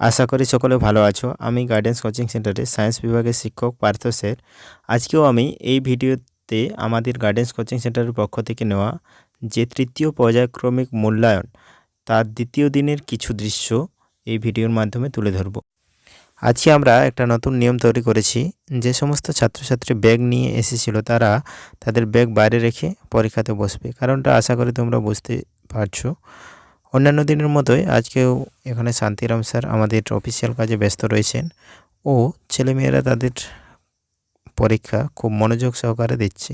আশা করি সকলে ভালো আছো। আমি গাইডেন্স কোচিং সেন্টারে সায়েন্স বিভাগের শিক্ষক পার্থ স্যার আজকেও আমি এই ভিডিওতে আমাদের গাইডেন্স কোচিং সেন্টারের পক্ষ থেকে নেওয়া যে তৃতীয় পর্যায়ক্রমিক মূল্যায়ন, তার দ্বিতীয় দিনের কিছু দৃশ্য এই ভিডিওর মাধ্যমে তুলে ধরব। আজকে আমরা একটা নতুন নিয়ম তৈরি করেছি, যে সমস্ত ছাত্রছাত্রী ব্যাগ নিয়ে এসেছিল তারা তাদের ব্যাগ বাইরে রেখে পরীক্ষাতে বসবে। কারণটা আশা করি তোমরা বুঝতে পারছ। অন্যান্য দিনের মতোই আজকেও এখানে শান্তিরাম স্যার আমাদের অফিসিয়াল কাজে ব্যস্ত রয়েছেন ও ছেলেমেয়েরা তাদের পরীক্ষা খুব মনোযোগ সহকারে দিচ্ছে।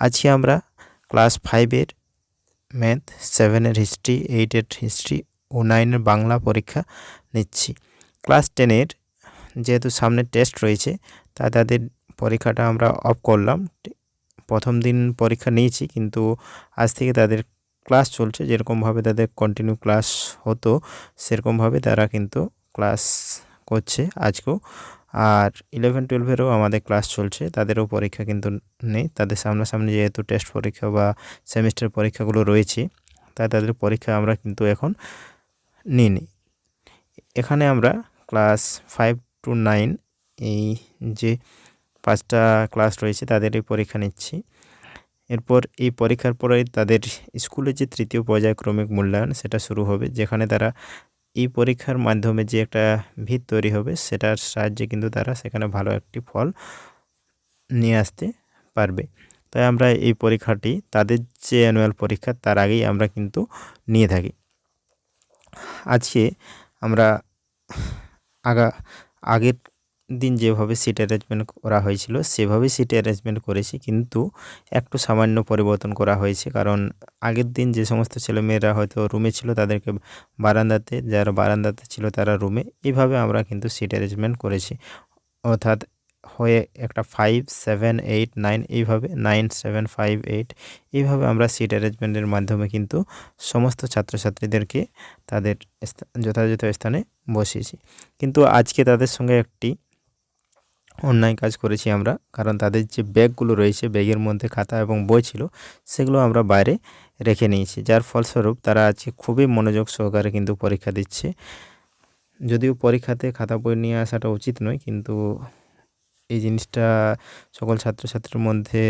আজকে আমরা ক্লাস ফাইভের ম্যাথ সেভেনের হিস্ট্রি এইটের হিস্ট্রি ও নাইনের বাংলা পরীক্ষা নিচ্ছি। ক্লাস টেনের যেহেতু সামনে টেস্ট রয়েছে, তা তাদের পরীক্ষাটা আমরা অফ করলাম। প্রথম দিন পরীক্ষা নিয়েছি, কিন্তু আজ থেকে তাদের ক্লাস চলছে, যেরকমভাবে তাদের কন্টিনিউ ক্লাস হতো, সেরকমভাবে তারা কিন্তু ক্লাস করছে আজকেও। আর ইলেভেন টুয়েলভেরও আমাদের ক্লাস চলছে, তাদেরও পরীক্ষা কিন্তু নেই। তাদের সামনাসামনি যেহেতু টেস্ট পরীক্ষা বা সেমিস্টার পরীক্ষাগুলো রয়েছে, তাই তাদের পরীক্ষা আমরা কিন্তু এখন নিইনি। এখানে আমরা ক্লাস ফাইভ টু নাইন এই যে পাঁচটা ক্লাস রয়েছে তাদের এই পরীক্ষা নিচ্ছি। এরপর এই পরীক্ষার পরে তাদের স্কুলে যে তৃতীয় পর্যায়ক্রমিক মূল্যায়ন, সেটা শুরু হবে, যেখানে তারা এই পরীক্ষার মাধ্যমে যে একটা ভিত তৈরি হবে, সেটার সাহায্যে কিন্তু তারা সেখানে ভালো একটি ফল নিয়ে আসতে পারবে। তাই আমরা এই পরীক্ষাটি, তাদের যে অ্যানুয়াল পরীক্ষা, তার আগেই আমরা কিন্তু নিয়ে থাকি। আজকে আমরা আগা, আগের দিন যেভাবে সিট অ্যারেঞ্জমেন্ট করা হয়েছিল সেভাবেই সিট অ্যারেঞ্জমেন্ট করেছি, কিন্তু একটু সামান্য পরিবর্তন করা হয়েছে। কারণ আগের দিন যে সমস্ত ছেলেমেয়েরা হয়তো রুমে ছিল, তাদেরকে বারান্দাতে, যারা বারান্দাতে ছিল তারা রুমে এইভাবে আমরা কিন্তু সিট অ্যারেঞ্জমেন্ট করেছি। অর্থাৎ হয়ে একটা ফাইভ সেভেন এইট নাইন এইভাবে নাইন সেভেন ফাইভ এইট এইভাবে আমরা সিট অ্যারেঞ্জমেন্টের মাধ্যমে কিন্তু সমস্ত ছাত্রছাত্রীদেরকে তাদের যথাযথ স্থানে বসিয়েছি। কিন্তু আজকে তাদের সঙ্গে একটি অন্যায় কাজ করেছি আমরা, কারণ তাদের যে ব্যাগগুলো রয়েছে, ব্যাগের মধ্যে খাতা এবং বই ছিল, সেগুলো আমরা বাইরে রেখে নিয়েছি। যার ফলস্বরূপ তারা আজকে খুবই মনোযোগ সহকারে কিন্তু পরীক্ষা দিচ্ছে। যদিও পরীক্ষাতে খাতা বই নিয়ে আসাটা উচিত নয়, কিন্তু এই জিনিসটা সকল ছাত্রছাত্রীর মধ্যে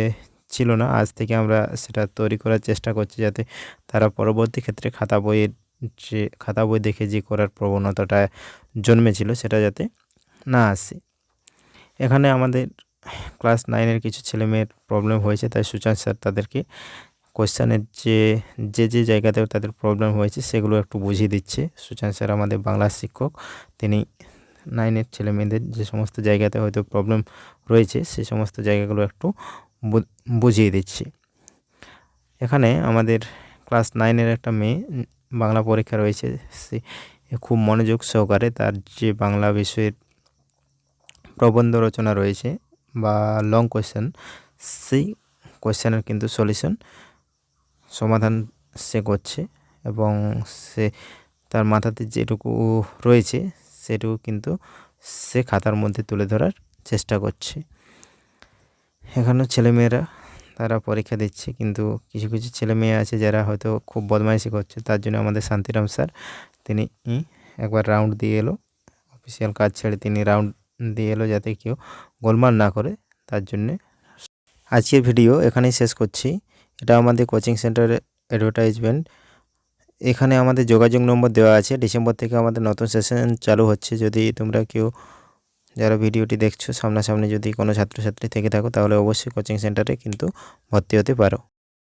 ছিল না। আজ থেকে আমরা সেটা তৈরি করার চেষ্টা করছি যাতে তারা পরবর্তী ক্ষেত্রে খাতা বইয়ের যে, খাতা বই দেখে যে করার প্রবণতাটা জন্মেছিল, সেটা যাতে না আসে। এখানে আমাদের ক্লাস নাইনের কিছু ছেলেমেয়ের প্রবলেম হয়েছে, তাই সুচান স্যার তাদেরকে কোয়েশ্চানের যে যে যে জায়গাতে তাদের প্রবলেম হয়েছে সেগুলো একটু বুঝিয়ে দিচ্ছে। সুচান স্যার আমাদের বাংলার শিক্ষক, তিনি নাইনের ছেলে মেয়েদের যে সমস্ত জায়গাতে হয়তো প্রবলেম রয়েছে সে সমস্ত জায়গাগুলো একটু বুঝিয়ে দিচ্ছি। এখানে আমাদের ক্লাস নাইনের একটা মেয়ে বাংলা পরীক্ষা রয়েছে, সে খুব মনোযোগ সহকারে তার যে বাংলা বিষয়ের প্রবন্ধ রচনা রয়েছে বা লং কোয়েশ্চেন সেই কোয়েশ্চেনের কিন্তু সলিউশন সমাধান সে করছে এবং সে তার মাথাতে যেটুকু রয়েছে সেটুকু কিন্তু সে খাতার মধ্যে তুলে ধরার চেষ্টা করছে। এখানেও ছেলেমেয়েরা তারা পরীক্ষা দিচ্ছে কিন্তু কিছু কিছু ছেলে মেয়ে আছে যারা হয়তো খুব বদমাইশি করছে, তার জন্য আমাদের শান্তিরাম স্যার তিনি একবার রাউন্ড দিয়ে এলো। অফিসিয়াল কাজ ছেড়ে তিনি রাউন্ড দিয়ে এলো যাতে কেউ গোলমাল না করে, তার জন্যে আজকের ভিডিও এখানেই শেষ করছি। এটা আমাদের কোচিং সেন্টারের অ্যাডভার্টাইজমেন্ট এখানে আমাদের যোগাযোগ নম্বর দেওয়া আছে। ডিসেম্বর থেকে আমাদের নতুন সেশন চালু হচ্ছে। যদি তোমরা কেউ যারা ভিডিওটি দেখছ সামনাসামনি যদি কোনো ছাত্রছাত্রী থেকে থাকো, তাহলে অবশ্যই কোচিং সেন্টারে কিন্তু ভর্তি হতে পারো।